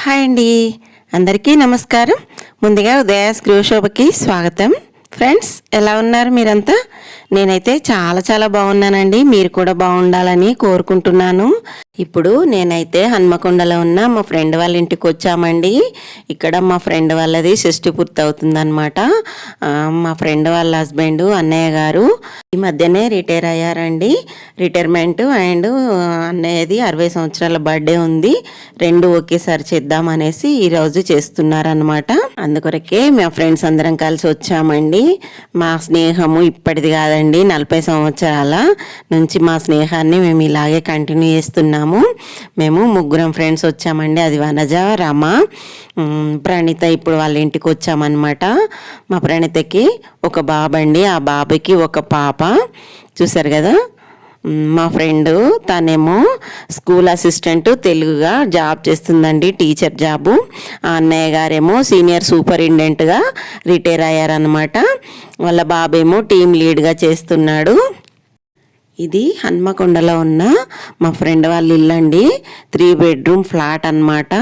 Hi అండి. అందరికీ నమస్కారం. ముందుగా ఉదయాస్ గృహశోభకి స్వాగతం. ఫ్రెండ్స్ ఎలా ఉన్నారు మీరంతా? నేనైతే చాలా చాలా బాగున్నానండి. మీరు కూడా బాగుండాలని కోరుకుంటున్నాను. ఇప్పుడు నేనైతే హన్మకొండలో ఉన్న మా ఫ్రెండ్ వాళ్ళ ఇంటికి వచ్చామండి. ఇక్కడ మా ఫ్రెండ్ వాళ్ళది షష్టి పూర్తి అవుతుందన్నమాట మా ఫ్రెండ్ వాళ్ళ హస్బెండ్ అన్నయ్య గారు ఈ మధ్యనే రిటైర్ అయ్యారండి. రిటైర్మెంట్ అండ్ అన్నయ్యది అరవై సంవత్సరాల బర్త్డే ఉంది. రెండు ఒకేసారి చేద్దామనేసి ఈరోజు చేస్తున్నారనమాట అందుకొరకే మా ఫ్రెండ్స్ అందరం కలిసి వచ్చామండి. మా స్నేహము ఇప్పటిది కాదండి. నలభై సంవత్సరాల నుంచి మా స్నేహాన్ని మేము ఇలాగే కంటిన్యూ చేస్తున్నాము. మేము ముగ్గురం ఫ్రెండ్స్ వచ్చామండి. అది వనజ రమ ప్రణిత ప్రణీత ఇప్పుడు వాళ్ళ ఇంటికి వచ్చామన్నమాట. మా ప్రణీతకి ఒక బాబండి ఆ బాబుకి ఒక పాప. చూసారు కదా? మా ఫ్రెండ్ తనేమో స్కూల్ అసిస్టెంట్ తెలుగుగా జాబ్ చేస్తుందండి టీచర్ జాబు. ఆ అన్నయ్య గారేమో సీనియర్ సూపరింటెండెంట్గా రిటైర్ అయ్యారనమాట వాళ్ళ బాబేమో టీం లీడ్గా చేస్తున్నాడు. ఇది హన్మకొండలో ఉన్న మా ఫ్రెండ్ వాళ్ళ ఇల్లు అండి. త్రీ బెడ్రూమ్ ఫ్లాట్ అన్నమాట.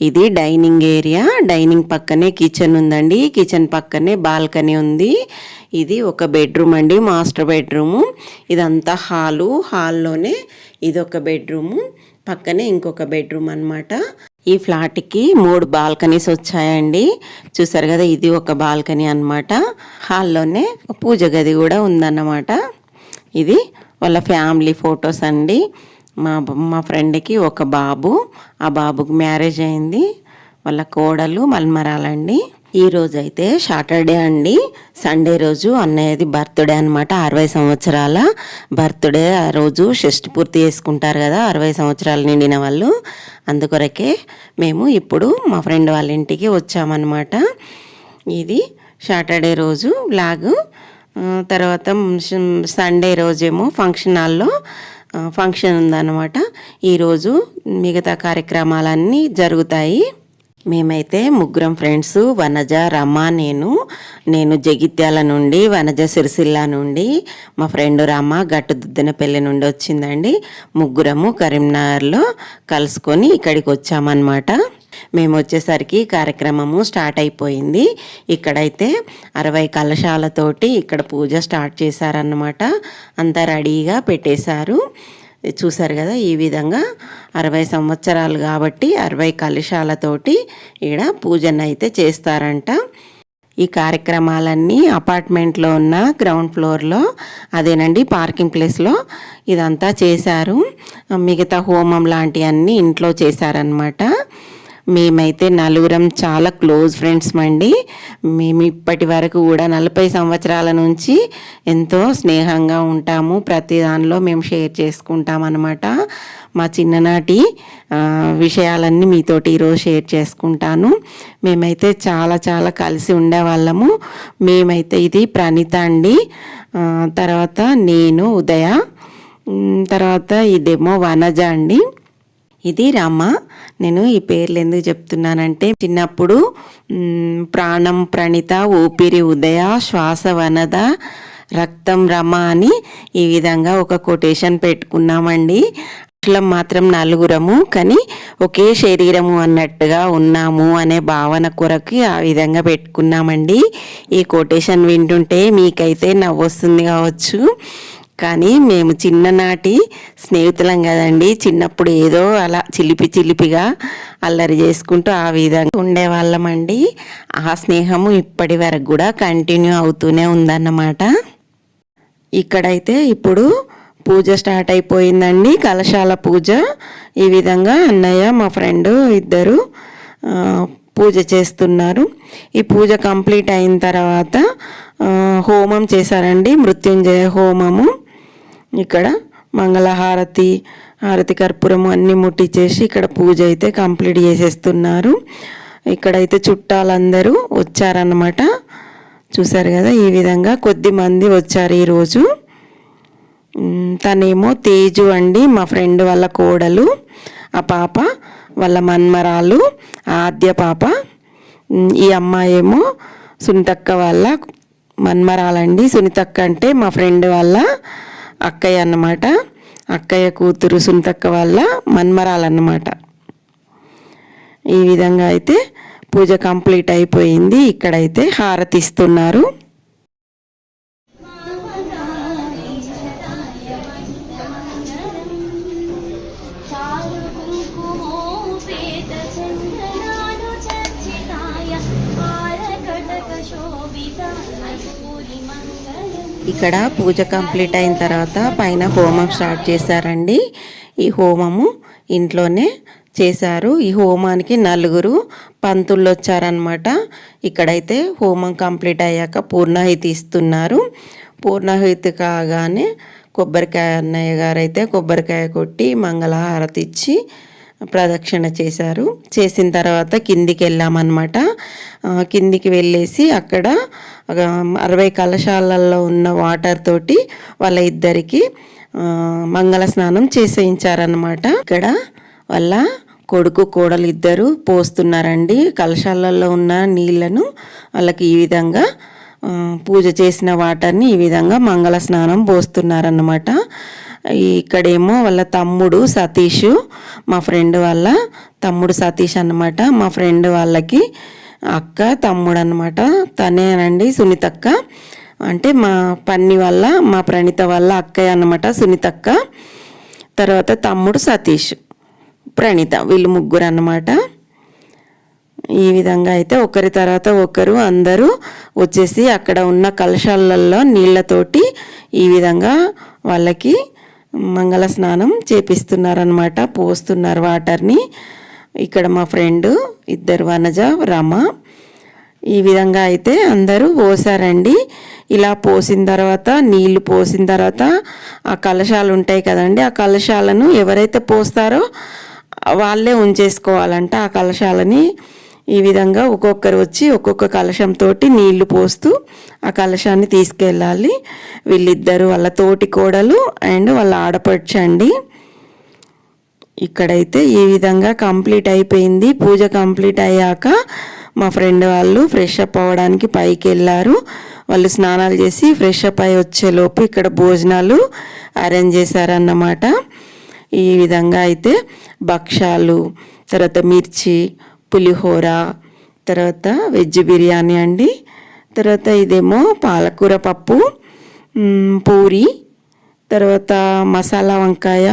ఇది డైనింగ్ ఏరియా. డైనింగ్ పక్కనే కిచెన్ ఉందండి. కిచెన్ పక్కనే బాల్కనీ ఉంది. ఇది ఒక బెడ్రూమ్ అండి మాస్టర్ బెడ్రూము ఇదంతా హాలు. హాల్లోనే ఇది ఒక బెడ్రూము పక్కనే ఇంకొక బెడ్రూమ్ అన్నమాట. ఈ ఫ్లాట్కి మూడు బాల్కనీస్ వచ్చాయండి. చూసారు కదా ఇది ఒక బాల్కనీ అన్నమాట. హాల్లోనే పూజ గది కూడా ఉందన్నమాట. ఇది వాళ్ళ ఫ్యామిలీ ఫొటోస్ అండి. మా మా ఫ్రెండ్కి ఒక బాబు. ఆ బాబుకి మ్యారేజ్ అయింది. వాళ్ళ కోడలు మల్మరాలండి. ఈరోజైతే అయితే సాటర్డే అండి. సండే రోజు అన్నయ్యది బర్త్డే అనమాట అరవై సంవత్సరాల. బర్త్డే ఆ రోజు షష్టి పూర్తి చేసుకుంటారు కదా అరవై సంవత్సరాలు నిండిన వాళ్ళు. అందుకొరకే మేము ఇప్పుడు మా ఫ్రెండ్ వాళ్ళ ఇంటికి వచ్చామన్నమాట. ఇది సాటర్డే రోజు బ్లాగు తర్వాత సండే రోజేమో ఫంక్షన్ హాల్లో ఫంక్షన్ ఉందన్నమాట. ఈరోజు మిగతా కార్యక్రమాలన్నీ జరుగుతాయి. మేమైతే ముగ్గురం ఫ్రెండ్స్ వనజ రమ నేను. నేను జగిత్యాల నుండి వనజ సిరిసిల్ల నుండి మా ఫ్రెండ్ రమ గట్టుదుద్దనపల్లి నుండి వచ్చిందండి. ముగ్గురము కరీంనగర్లో కలుసుకొని ఇక్కడికి వచ్చామన్నమాట. మేము వచ్చేసరికి కార్యక్రమము స్టార్ట్ అయిపోయింది. ఇక్కడైతే అరవై కలశాలతోటి ఇక్కడ పూజ స్టార్ట్ చేశారన్నమాట. అంతా రెడీగా పెట్టేశారు. చూశారు కదా ఈ విధంగా అరవై సంవత్సరాలు కాబట్టి అరవై కలశాలతోటి ఈడ పూజన అయితే చేస్తారంట. ఈ కార్యక్రమాలన్నీ అపార్ట్మెంట్లో ఉన్న గ్రౌండ్ ఫ్లోర్లో అదేనండి పార్కింగ్ ప్లేస్లో ఇదంతా చేశారు. మిగతా హోమం లాంటివన్నీ ఇంట్లో చేశారనమాట మేమైతే నలుగురం చాలా క్లోజ్ ఫ్రెండ్స్ అండి మేము ఇప్పటి వరకు కూడా నలభై సంవత్సరాల నుంచి ఎంతో స్నేహంగా ఉంటాము. ప్రతి దానిలో మేము షేర్ చేసుకుంటాం అనమాట మా చిన్ననాటి విషయాలన్నీ మీతోటి ఈరోజు షేర్ చేసుకుంటాను. మేమైతే చాలా చాలా కలిసి ఉండేవాళ్ళము. మేమైతే ఇది ప్రణీత అండి. తర్వాత నేను ఉదయ. తర్వాత ఇదేమో వనజ అండి. ఇది రామ. నేను ఈ పేర్లు ఎందుకు చెప్తున్నానంటే చిన్నప్పుడు ప్రాణం ప్రణిత ఊపిరి ఉదయ శ్వాస వనద రక్తం రమ అని ఈ విధంగా ఒక కొటేషన్ పెట్టుకున్నామండి. అట్లా మాత్రం నలుగురము కానీ ఒకే శరీరము అన్నట్టుగా ఉన్నాము అనే భావన కొరకు ఆ విధంగా పెట్టుకున్నామండి. ఈ కొటేషన్ వింటుంటే మీకైతే నవ్వొస్తుంది కావచ్చు. కానీ మేము చిన్ననాటి స్నేహితులం కదండి. చిన్నప్పుడు ఏదో అలా చిలిపి చిలిపిగా అల్లరి చేసుకుంటూ ఆ విధంగా ఉండేవాళ్ళమండి ఆ స్నేహము ఇప్పటి వరకు కూడా కంటిన్యూ అవుతూనే ఉందన్నమాట. ఇక్కడైతే ఇప్పుడు పూజ స్టార్ట్ అయిపోయిందండి. కలశాల పూజ. ఈ విధంగా అన్నయ్య మా ఫ్రెండ్ ఇద్దరు పూజ చేస్తున్నారు. ఈ పూజ కంప్లీట్ అయిన తర్వాత హోమం చేశారండి. మృత్యుంజయ హోమము. ఇక్కడ మంగళహారతి హారతి కర్పూరము అన్నీ ముట్టించేసి ఇక్కడ పూజ అయితే కంప్లీట్ చేసేస్తున్నారు. ఇక్కడైతే చుట్టాలందరూ వచ్చారన్నమాట. చూసారు కదా ఈ విధంగా కొద్ది మంది వచ్చారు ఈరోజు. తనేమో తేజు అండి మా ఫ్రెండ్ వాళ్ళ కోడలు ఆ పాప వాళ్ళ మన్మరాలు ఆద్య పాప ఈ అమ్మాయి ఏమో సునీతక్క వాళ్ళ మన్మరాలండి. సునీతక్క అంటే మా ఫ్రెండ్ వాళ్ళ అక్కయ్య అన్నమాట. అక్కయ్య కూతురు సుంతక్క వాళ్ళ మన్మరాలన్నమాట. ఈ విధంగా అయితే పూజ కంప్లీట్ అయిపోయింది. ఇక్కడైతే హారతి ఇస్తున్నారు శోభిత ఇక్కడ పూజ కంప్లీట్ అయిన తర్వాత పైన హోమం స్టార్ట్ చేశారండి. ఈ హోమము ఇంట్లోనే చేశారు. ఈ హోమానికి నలుగురు పంతులు వచ్చారనమాట ఇక్కడైతే హోమం కంప్లీట్ అయ్యాక పూర్ణాహితి ఇస్తున్నారు. పూర్ణాహితి కాగానే కొబ్బరికాయ అన్నయ్య గారు అయితే కొబ్బరికాయ కొట్టి మంగళహారతి ఇచ్చి ప్రదక్షిణ చేశారు. చేసిన తర్వాత కిందికి వెళ్ళామన్నమాట కిందికి వెళ్ళేసి అక్కడ అరవై కళశాలల్లో ఉన్న వాటర్ తోటి వాళ్ళ ఇద్దరికి మంగళ స్నానం చేసేయించారనమాట ఇక్కడ వాళ్ళ కొడుకు కోడలు ఇద్దరు పోస్తున్నారండి. కలశాలలో ఉన్న నీళ్ళను వాళ్ళకి ఈ విధంగా పూజ చేసిన వాటర్ని ఈ విధంగా మంగళ స్నానం పోస్తున్నారన్నమాట. ఇక్కడేమో వాళ్ళ తమ్ముడు సతీష్ మా ఫ్రెండ్ వాళ్ళ తమ్ముడు సతీష్ అన్నమాట. మా ఫ్రెండ్ వాళ్ళకి అక్క తమ్ముడు అనమాట తనేనండి సునీతక్క. అంటే మా పన్ని వల్ల మా ప్రణిత వల్ల అక్కయ్య అన్నమాట సునీతక్క. తర్వాత తమ్ముడు సతీష్ ప్రణిత వీళ్ళు ముగ్గురు అనమాట ఈ విధంగా అయితే ఒకరి తర్వాత ఒకరు అందరూ వచ్చేసి అక్కడ ఉన్న కలశాలలో నీళ్ళతోటి ఈ విధంగా వాళ్ళకి మంగళ స్నానం చేపిస్తున్నారనమాట పోస్తున్నారు వాటర్ని. ఇక్కడ మా ఫ్రెండ్ ఇద్దరు వనజ రమ. ఈ విధంగా అయితే అందరూ పోసారండి. ఇలా పోసిన తర్వాత నీళ్ళు పోసిన తర్వాత ఆ కలశాలు ఉంటాయి కదండి ఆ కలశాలను ఎవరైతే పోస్తారో వాళ్ళే ఉంచేసుకోవాలంట ఆ కలశాలని. ఈ విధంగా ఒక్కొక్కరు వచ్చి ఒక్కొక్క కలశంతో నీళ్ళు పోస్తూ ఆ కలశాన్ని తీసుకెళ్ళాలి. వీళ్ళిద్దరు వాళ్ళ తోటి కోడలు అండ్ వాళ్ళ ఆడపడ్చండి ఇక్కడైతే ఈ విధంగా కంప్లీట్ అయిపోయింది. పూజ కంప్లీట్ అయ్యాక మా ఫ్రెండ్ వాళ్ళు ఫ్రెష్ అప్ అవ్వడానికి పైకి వెళ్ళారు. వాళ్ళు స్నానాలు చేసి ఫ్రెష్ అప్ అయి వచ్చేలోపు ఇక్కడ భోజనాలు అరేంజ్ చేశారన్నమాట. ఈ విధంగా అయితే భక్ష్యాలు తర్వాత మిర్చి పులిహోర తర్వాత వెజ్ బిర్యానీ అండి. తర్వాత ఇదేమో పాలకూర పప్పు పూరి తర్వాత మసాలా వంకాయ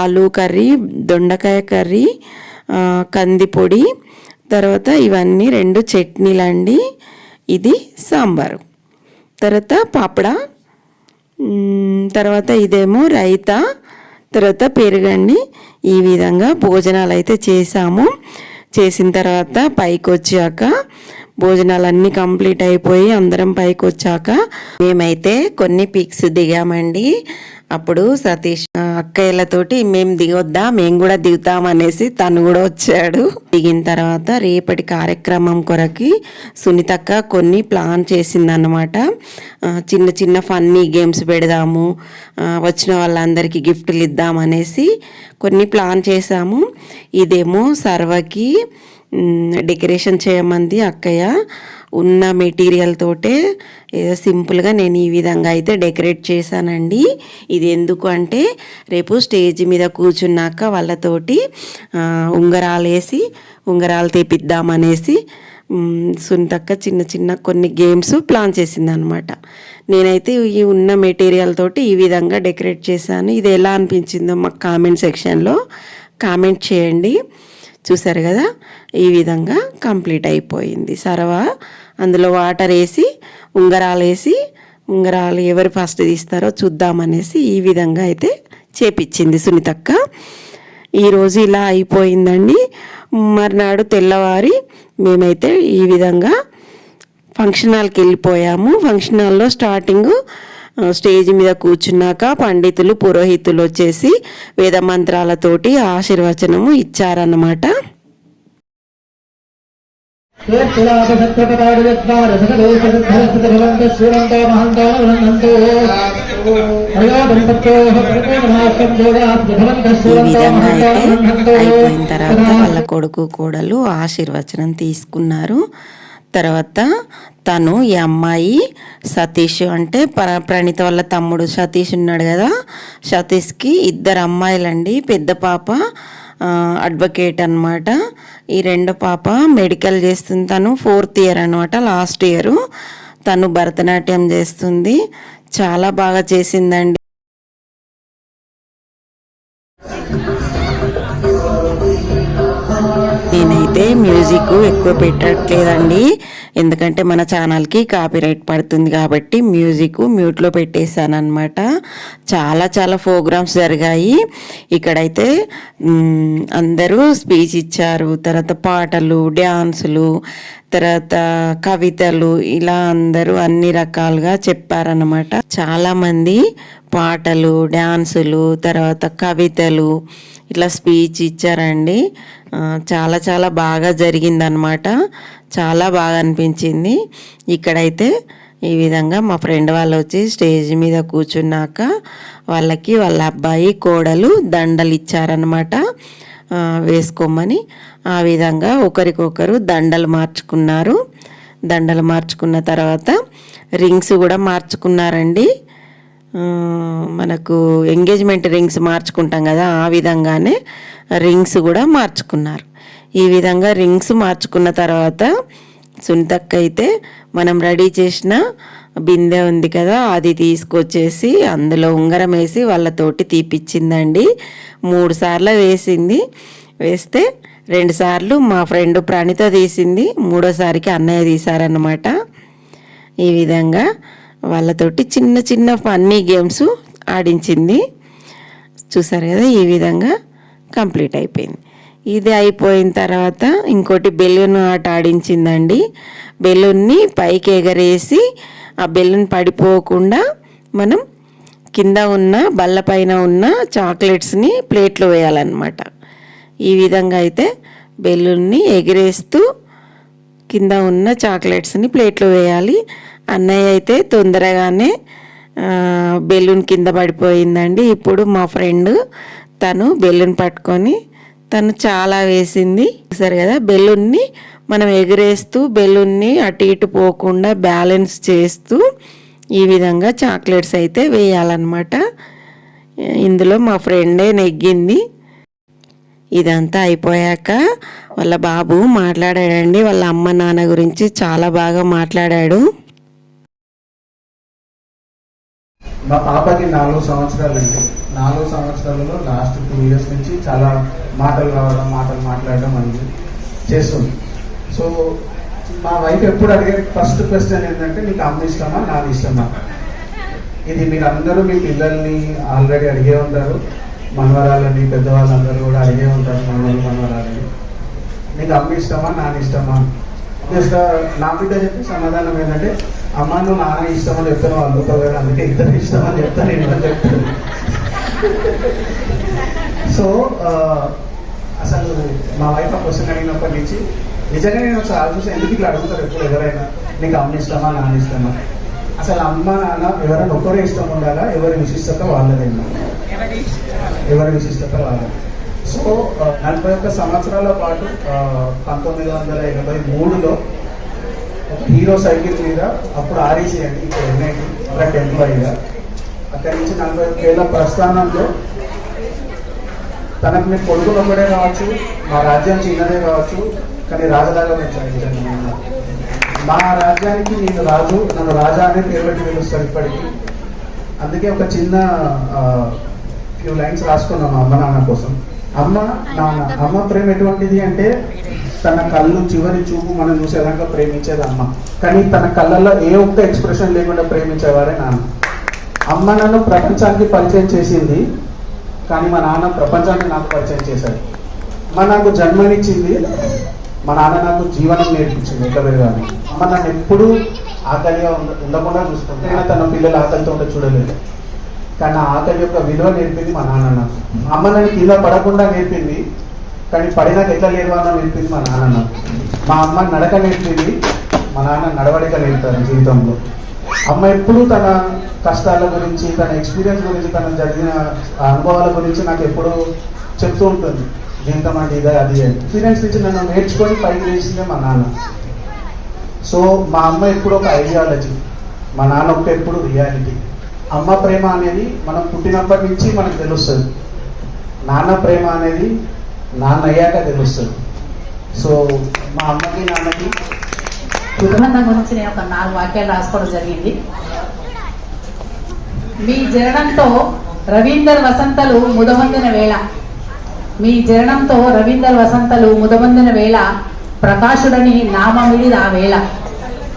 ఆలు కర్రీ దొండకాయ కర్రీ కందిపొడి తర్వాత ఇవన్నీ రెండు చట్నీలు అండి ఇది సాంబారు. తర్వాత పాపడ తర్వాత ఇదేమో రైతా తర్వాత పెరుగండి. ఈ విధంగా భోజనాలు అయితే చేసాము. చేసిన తర్వాత పైకి వచ్చాక భోజనాలన్నీ కంప్లీట్ అయిపోయి అందరం పైకి వచ్చాక మేమైతే కొన్ని పిక్స్ దిగామండి. అప్పుడు సతీష్ అక్కయ్యలతోటి మేము దిగొద్దా? మేము కూడా దిగుతామనేసి తను కూడా వచ్చాడు. దిగిన తర్వాత రేపటి కార్యక్రమం కొరకి సునీతక్క కొన్ని ప్లాన్ చేసిందనమాట చిన్న చిన్న ఫన్నీ గేమ్స్ పెడదాము వచ్చిన వాళ్ళందరికీ గిఫ్ట్లు ఇద్దామనేసి కొన్ని ప్లాన్ చేశాము. ఇదేమో సర్వకి డెకరేషన్ చేయమంది అక్కయ్య. ఉన్న మెటీరియల్ తోటే ఏదో సింపుల్గా నేను ఈ విధంగా అయితే డెకరేట్ చేశానండి. ఇది ఎందుకు అంటే రేపు స్టేజ్ మీద కూర్చున్నాక వాళ్ళతోటి ఉంగరాలు వేసి ఉంగరాలు తెప్పిద్దామనేసి మ్, సునీతక్క చిన్న చిన్న కొన్ని గేమ్స్ ప్లాన్ చేసింది అనమాట నేనైతే ఈ ఉన్న మెటీరియల్ తోటి ఈ విధంగా డెకరేట్ చేశాను. ఇది ఎలా అనిపించిందో మాకు కామెంట్ సెక్షన్లో కామెంట్ చేయండి. చూసారు కదా? ఈ విధంగా కంప్లీట్ అయిపోయింది. సరవా అందులో వాటర్ వేసి ఉంగరాలు వేసి ఉంగరాలు ఎవరు ఫస్ట్ తీస్తారో చూద్దామనేసి ఈ విధంగా అయితే చేపించింది సునీతక్క. ఈరోజు ఇలా అయిపోయిందండి. మర్నాడు తెల్లవారి మేమైతే ఈ విధంగా ఫంక్షన్ హాల్కి వెళ్ళిపోయాము. ఫంక్షన్ హాల్లో స్టార్టింగ్ స్టేజ్ మీద కూర్చున్నాక పండితులు పురోహితులు వచ్చేసి వేద మంత్రాలతోటి ఆశీర్వచనము ఇచ్చారన్నమాట. ఈ విధంగా అయితే అయిపోయిన తర్వాత వాళ్ళ కొడుకు కోడలు ఆశీర్వచనం తీసుకున్నారు. తర్వాత తను ఈ అమ్మాయి సతీష్ అంటే ప్ర ప్రణీత వాళ్ళ తమ్ముడు సతీష్ ఉన్నాడు కదా. సతీష్కి ఇద్దరు అమ్మాయిలండి పెద్ద పాప అడ్వకేట్ అనమాట ఈ రెండో పాప మెడికల్ చేస్తుంది తను ఫోర్త్ ఇయర్ అనమాట లాస్ట్ ఇయర్ తను భరతనాట్యం చేస్తుంది. చాలా బాగా చేసిందండి. మ్యూజిక్ ఎక్కువ పెట్టట్లేదండి. ఎందుకంటే మన ఛానల్కి కాపీరైట్ పడుతుంది కాబట్టి మ్యూజిక్ మ్యూట్లో పెట్టేశాను అనమాట చాలా చాలా ప్రోగ్రామ్స్ జరిగాయి. ఇక్కడైతే అందరూ స్పీచ్ ఇచ్చారు. తర్వాత పాటలు డ్యాన్సులు తర్వాత కవితలు ఇలా అందరూ అన్ని రకాలుగా చెప్పారనమాట చాలామంది పాటలు డ్యాన్సులు తర్వాత కవితలు ఇట్లా స్పీచ్ ఇచ్చారండి. చాలా చాలా బాగా జరిగిందనమాట చాలా బాగా అనిపించింది. ఇక్కడైతే ఈ విధంగా మా ఫ్రెండ్ వాళ్ళు వచ్చి స్టేజ్ మీద కూర్చున్నాక వాళ్ళకి వాళ్ళ అబ్బాయి కోడలు దండలు ఇచ్చారనమాట వేసుకోమని. ఆ విధంగా ఒకరికొకరు దండలు మార్చుకున్నారు. దండలు మార్చుకున్న తర్వాత రింగ్స్ కూడా మార్చుకున్నారండి. మనకు ఎంగేజ్మెంట్ రింగ్స్ మార్చుకుంటాం కదా ఆ విధంగానే రింగ్స్ కూడా మార్చుకున్నారు. ఈ విధంగా రింగ్స్ మార్చుకున్న తర్వాత సునీతక్క అయితే మనం రెడీ చేసిన బిందె ఉంది కదా అది తీసుకొచ్చేసి అందులో ఉంగరం వేసి వాళ్ళతోటి తీపిచ్చిందండి. మూడు సార్లు వేసింది. వేస్తే రెండు సార్లు మా ఫ్రెండ్ ప్రణిత తీసింది మూడోసారికి అన్నయ్య తీశారనమాట ఈ విధంగా వాళ్ళతోటి చిన్న చిన్న ఫన్నీ గేమ్స్ ఆడించింది. చూసారు కదా ఈ విధంగా కంప్లీట్ అయిపోయింది. ఇది అయిపోయిన తర్వాత ఇంకోటి బెలూన్ ఆట ఆడించిందండి. బెలూన్ని పైకి ఎగరేసి ఆ బెలూన్ పడిపోకుండా మనం కింద ఉన్న బల్లపైన ఉన్న చాక్లెట్స్ని ప్లేట్లో వేయాలన్నమాట. ఈ విధంగా అయితే బెలూన్ని ఎగిరేస్తూ కింద ఉన్న చాక్లెట్స్ని ప్లేట్లో వేయాలి. అన్నయ్య అయితే తొందరగానే బెలూన్ కింద పడిపోయిందండి. ఇప్పుడు మా ఫ్రెండ్ తను బెలూన్ పట్టుకొని తను చాలా వేసింది. సరే కదా బెలూన్ని మనం ఎగరేస్తూ బెలూన్ని అటు ఇటు పోకుండా బ్యాలెన్స్ చేస్తూ ఈ విధంగా చాక్లెట్స్ అయితే వేయాలన్నమాట. ఇందులో మా ఫ్రెండే నెగ్గింది. ఇదంతా అయిపోయాక వాళ్ళ బాబు మాట్లాడాడండి. వాళ్ళ అమ్మ నాన్న గురించి చాలా బాగా మాట్లాడాడు. మా పాపకి నాలుగు సంవత్సరాలు అండి నాలుగు సంవత్సరాలలో లాస్ట్ టూ ఇయర్స్ నుంచి చాలా మాటలు రావడం మాటలు మాట్లాడడం అనేది చేస్తుంది. సో మా వైఫ్ ఎప్పుడు అడిగే ఫస్ట్ క్వశ్చన్ ఏంటంటే నీకు అమ్మ ఇష్టమా? నాకు ఇష్టమా? ఇది మీరు అందరూ మీ పిల్లల్ని ఆల్రెడీ అడిగే ఉంటారు. మనవరాలని పెద్దవాళ్ళందరూ కూడా అడిగే ఉంటారు మనవలు మనవరాలని నీకు అమ్మ ఇష్టమా? నాన్న ఇష్టమా? జస్ట్ నా బిడ్డ చెప్పి సమాధానం ఏంటంటే అమ్మ నువ్వు నాన్న ఇష్టమని చెప్తాను వాళ్ళు ఒకవేళ అందుకే ఇద్దరు ఇష్టమని చెప్తాను నేను అని చెప్తాను సో అసలు మా వైఫ్ ఆ క్వశ్చన్ అడిగినప్పటి నుంచి నిజంగా నేను ఒకసారి ఆలోచిస్తే ఎందుకు ఇట్లా అడుగుతారు ఎప్పుడు ఎవరైనా? నీకు అమ్మ ఇష్టమా నాన్న ఇష్టమా? అసలు అమ్మ నాన్న ఎవరైనా ఒకరే ఇష్టం ఉండాలా? ఎవరి విశిష్టత వాళ్ళదేమో ఎవరి విశిష్టత వాళ్ళది. సో నలభై ఒక్క సంవత్సరాల పాటు పంతొమ్మిది వందల ఎనభై మూడులో హీరో సైకిల్ మీద అప్పుడు ఆర్ఈసీ అండి ఇప్పుడు ఎన్ఐటి ఎంప్లాయీగా అక్కడి నుంచి నలభై ఒక్క ఏళ్ళ ప్రస్థానంలో తనకు మీ కొడుకులు ఒకడే కావచ్చు మా రాజ్యం చిన్నదే కావచ్చు కానీ రాజలాగా పెంచాలి మా రాజ్యానికి నేను రాజు నన్ను రాజా అనే పేరు పెట్టి పిలుస్తారు ఇప్పటికీ. అందుకే ఒక చిన్న ఫ్యూ లైన్స్ రాసుకున్నాను అమ్మ నాన్న కోసం. అమ్మ నాన్న అమ్మ ప్రేమ ఎటువంటిది అంటే తన కళ్ళు చివరి చూపు మనం చూసేదాకా ప్రేమించేది అమ్మ. కానీ తన కళ్ళల్లో ఏ ఒక్క ఎక్స్ప్రెషన్ లేకుండా ప్రేమించేవాడే నాన్న. అమ్మ నన్ను ప్రపంచానికి పరిచయం చేసింది కానీ మా నాన్న ప్రపంచాన్ని నాకు పరిచయం చేశాడు. అమ్మ నాకు జన్మనిచ్చింది మా నాన్న నాకు జీవనం నేర్పించింది ఎక్కడ కానీ అమ్మ నన్ను ఎప్పుడూ ఆకలిగా ఉండ ఉండకుండా చూసుకుంటే నేను తన పిల్లలు ఆకలితో ఉంటే చూడలేదు. కానీ ఆ ఆకలి యొక్క విలువ నేర్పింది మా నాన్న నాకు. అమ్మ నన్ను కింద పడకుండా నేర్పింది కానీ పడినాక ఎట్లా లేవాలో నేర్పింది మా నాన్న మా అమ్మ నడక నేర్పింది మా నాన్న నడవడిక నేర్పారు జీవితంలో. అమ్మ ఎప్పుడూ తన కష్టాల గురించి తన ఎక్స్పీరియన్స్ గురించి తన జరిగిన అనుభవాల గురించి నాకు ఎప్పుడూ చెప్తూ ఉంటుంది. జీవితం అంటే ఇదే అది ఎక్స్పీరియన్స్ నుంచి నన్ను నేర్చుకొని పైకి వేసిందే మా నాన్న. సో మా అమ్మ ఎప్పుడు ఒక ఐడియాలజీ మా నాన్న ఒక ఎప్పుడు రియాలిటీ అమ్మ ప్రేమ అనేది మనం పుట్టినప్పటి నుంచి మనకు తెలుస్తుంది. నాన్న ప్రేమ అనేది నాన్న అయ్యాక తెలుస్తుంది. సో మా అమ్మకి నాన్నకి కుటుంబం గురించి నేను ఒక నాలుగు వాక్యాలు రాసుకోవడం జరిగింది. మీ జరణంతో రవీందర్ వసంతలు ముదమందిన వేళ మీ జరణంతో రవీందర్ వసంతలు ముదమందిన వేళ ప్రకాశుడని నామమిడి ఆ వేళ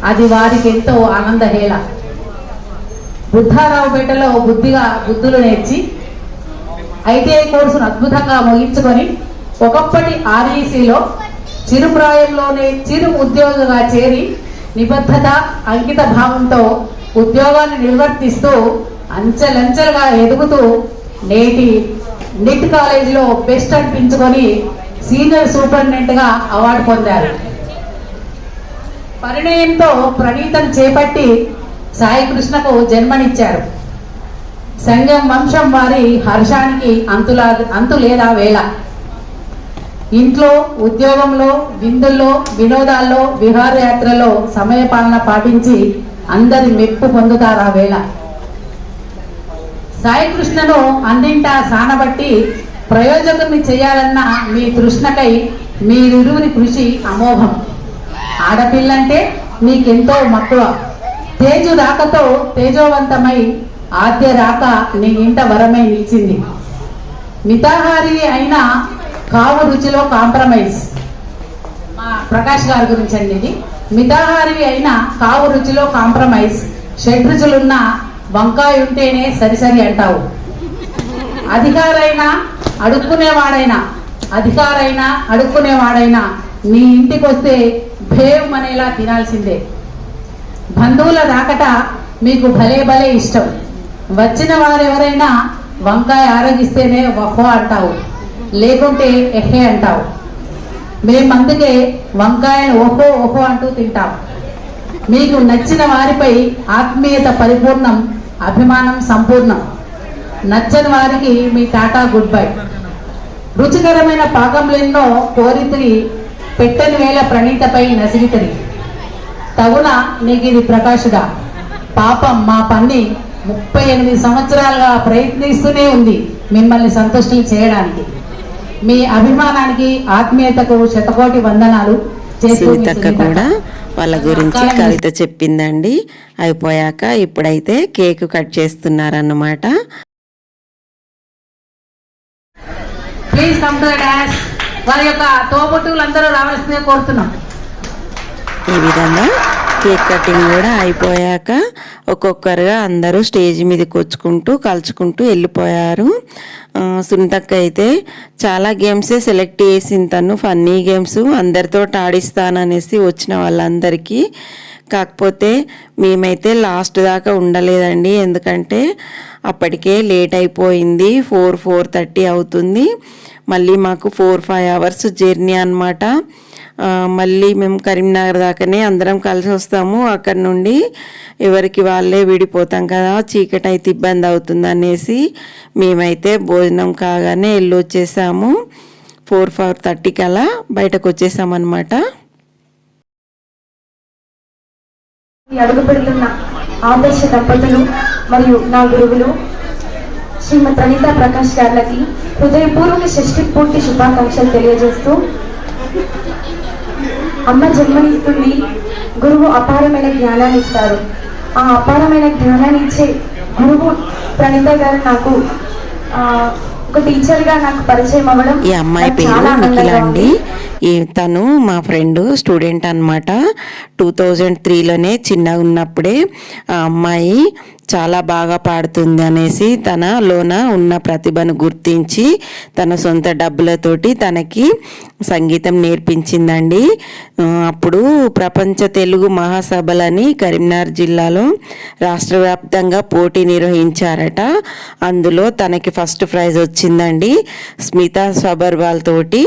అది వారికి ఎంతో ఆనందహేళ బుద్ధారావుపేటలో బుద్ధిగా బుద్ధులు నేర్చి ఐటీఐ కోర్సును అద్భుతంగా ముగించుకొని ఒకప్పటి ఆర్ఈసీలో చిరుప్రాయంలోనే చిరు ఉద్యోగిగా చేరి నిబద్ధత అంకిత భావంతో ఉద్యోగాన్ని నిర్వర్తిస్తూ అంచెలంచెలుగా ఎదుగుతూ నేటి నిట్ కాలేజీలో బెస్ట్ అనిపించుకొని సీనియర్ సూపరింటెండెంట్గా అవార్డు పొందారు. పరిణయంతో ప్రణీతం చేపట్టి సాయి కృష్ణకు జన్మనిచ్చారు. సంఘం వంశం వారి హర్షానికి అంతులా అంతు లేదా వేళ. ఇంట్లో ఉద్యోగంలో విందుల్లో వినోదాల్లో విహారయాత్రలో సమయపాలన పాటించి అందరి మెప్పు పొందుతారా వేళ. సాయికృష్ణను అన్నింట సానబట్టి ప్రయోజకుని చేయాలన్న మీ తృష్ణకై మీరిరువుని కృషి అమోఘం. ఆడపిల్లంటే మీకెంతో మక్కువ. తేజు రాకతో తేజోవంతమై ఆద్య రాక నీ ఇంట వరమై నిలిచింది. మితాహారి అయిన కావు రుచిలో కాంప్రమైజ్. మా ప్రకాష్ గారి గురించి అండి ఇది. మితాహారి అయిన కావు రుచిలో కాంప్రమైజ్. షడ్ రుచులున్న వంకాయ ఉంటేనే సరిసరి అంటావు. అధికారైనా అడుక్కునేవాడైనా అధికారైనా అడుక్కునేవాడైనా నీ ఇంటికి వస్తే భేవ్ అనేలా తినాల్సిందే. బంధువుల రాకట మీకు భలే భలే ఇష్టం. వచ్చిన వారు ఎవరైనా వంకాయ ఆరగిస్తేనే వహో అంటావు. లేకుంటే ఎహే అంటావు. మేమందుకే వంకాయను ఓహో ఓహో అంటూ తింటాం. మీకు నచ్చిన వారిపై ఆత్మీయత పరిపూర్ణం అభిమానం సంపూర్ణం. నచ్చని వారికి మీ టాటా గుడ్ బై. రుచికరమైన పాకంలెన్నో కోరితిరి పెట్టని వేళ ప్రణీతపై నసిగితిరి తగున నీకు ఇది ప్రకాశుడా. పాపం మా పన్ని ముప్పై ఎనిమిది సంవత్సరాలుగా ప్రయత్నిస్తూనే ఉంది మిమ్మల్ని సంతోషం చేయడానికి. మీ అభిమానానికి ఆత్మీయతకు శతకోటి వందనాలు. సునీతక్క. కూడా వాళ్ళ గురించి కవిత చెప్పిందండి. అయిపోయాక ఇప్పుడైతే కేక్ కట్ చేస్తున్నారన్నమాట. ప్లీజ్ కమ్ టు వారి యొక్క తోబుట్టువులందరూ రావాల్సిందిగా కోరుతున్నాం. ఈ విధంగా కేక్ కటింగ్ కూడా అయిపోయాక ఒక్కొక్కరుగా అందరూ స్టేజ్ మీదకి వచ్చుకుంటూ కలుచుకుంటూ వెళ్ళిపోయారు. సునీతక్క అయితే చాలా గేమ్సే సెలెక్ట్ చేసింది తను ఫన్నీ గేమ్స్ అందరితో ఆడిస్తాననేసి వచ్చిన వాళ్ళందరికీ. కాకపోతే మేమైతే లాస్ట్ దాకా ఉండలేదండి ఎందుకంటే అప్పటికే లేట్ అయిపోయింది ఫోర్ ఫోర్ థర్టీ అవుతుంది. మళ్ళీ మాకు ఫోర్ ఫైవ్ అవర్స్ జర్నీ అనమాట మళ్ళీ మేము కరీంనగర్ దాకానే అందరం కలిసి వస్తాము. అక్కడ నుండి ఎవరికి వాళ్ళే విడిపోతాం కదా చీకటి అయితే ఇబ్బంది అవుతుంది అనేసి మేమైతే భోజనం కాగానే వెళ్ళి వచ్చేసాము. ఫోర్ ఫోర్ థర్టీకి అలా బయటకు వచ్చేసామన్నమాట. ఈ అడుగు పెడుతున్న ఆదర్శ దంపతులు మరియు నా గురువులు శ్రీమతి అనితా ప్రకాష్ గారికి హృదయపూర్వక షష్టి పూర్తి శుభాకాంక్షలు తెలియజేస్తూ అమ్మ జన్మనిస్తుంది. గురువు అపారమైన జ్ఞానాన్ని ఇస్తారు. ఆ అపారమైన జ్ఞానాన్ని ఇచ్చే గురువు ప్రణీత గారు నాకు ఒక టీచర్గా నాకు పరిచయం అవ్వడం ఈ అమ్మాయి పేరు నిఖిల అండి. తను మా ఫ్రెండ్ స్టూడెంట్ అనమాట టూ థౌజండ్ త్రీలోనే చిన్నగా ఉన్నప్పుడే ఆ అమ్మాయి చాలా బాగా పాడుతుంది అనేసి తన లోన ఉన్న ప్రతిభను గుర్తించి తన సొంత డబ్బులతోటి తనకి సంగీతం నేర్పించిందండి. అప్పుడు ప్రపంచ తెలుగు మహాసభలని కరీంనగర్ జిల్లాలో రాష్ట్ర వ్యాప్తంగా పోటీ నిర్వహించారట. అందులో తనకి ఫస్ట్ ప్రైజ్ వచ్చిందండి. స్మిత సబర్వాల్ తోటి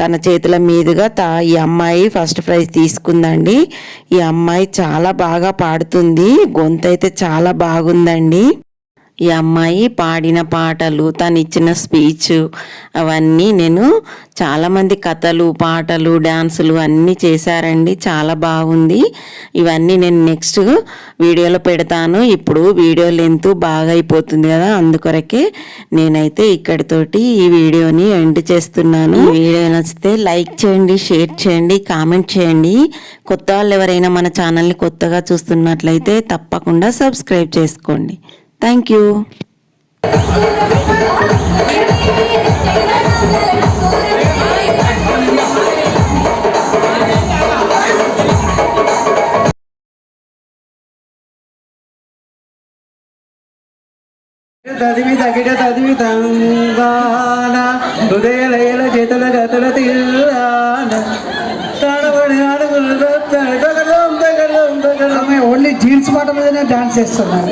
తన చేతుల మీదుగా తా ఈ అమ్మాయి ఫస్ట్ ప్రైజ్ తీసుకుందండి. ఈ అమ్మాయి చాలా బాగా పాడుతుంది. గొంతు అయితే చాలా బాగా బాగుందండి. ఈ అమ్మాయి పాడిన పాటలు తను ఇచ్చిన స్పీచ్ అవన్నీ నేను చాలామంది కథలు పాటలు డ్యాన్సులు అన్నీ చేశారండి. చాలా బాగుంది. ఇవన్నీ నేను నెక్స్ట్ వీడియోలో పెడతాను. ఇప్పుడు వీడియో లెంత్ బాగా అయిపోతుంది కదా అందుకొరకే నేనైతే ఇక్కడితోటి ఈ వీడియోని ఎండ్ చేస్తున్నాను. వీడియో నచ్చితే లైక్ చేయండి షేర్ చేయండి కామెంట్ చేయండి. కొత్త వాళ్ళు ఎవరైనా మన ఛానల్ని కొత్తగా చూస్తున్నట్లయితే తప్పకుండా సబ్స్క్రైబ్ చేసుకోండి. థ్యాంక్ యూ తదిమి తగిట తదిమి తంగాన హృదయ లయల చేతల గతల తిల్లాన. తాడబడి అడుగులు ఓన్లీ జీన్స్ పాట మీదనే డాన్స్ చేస్తున్నాను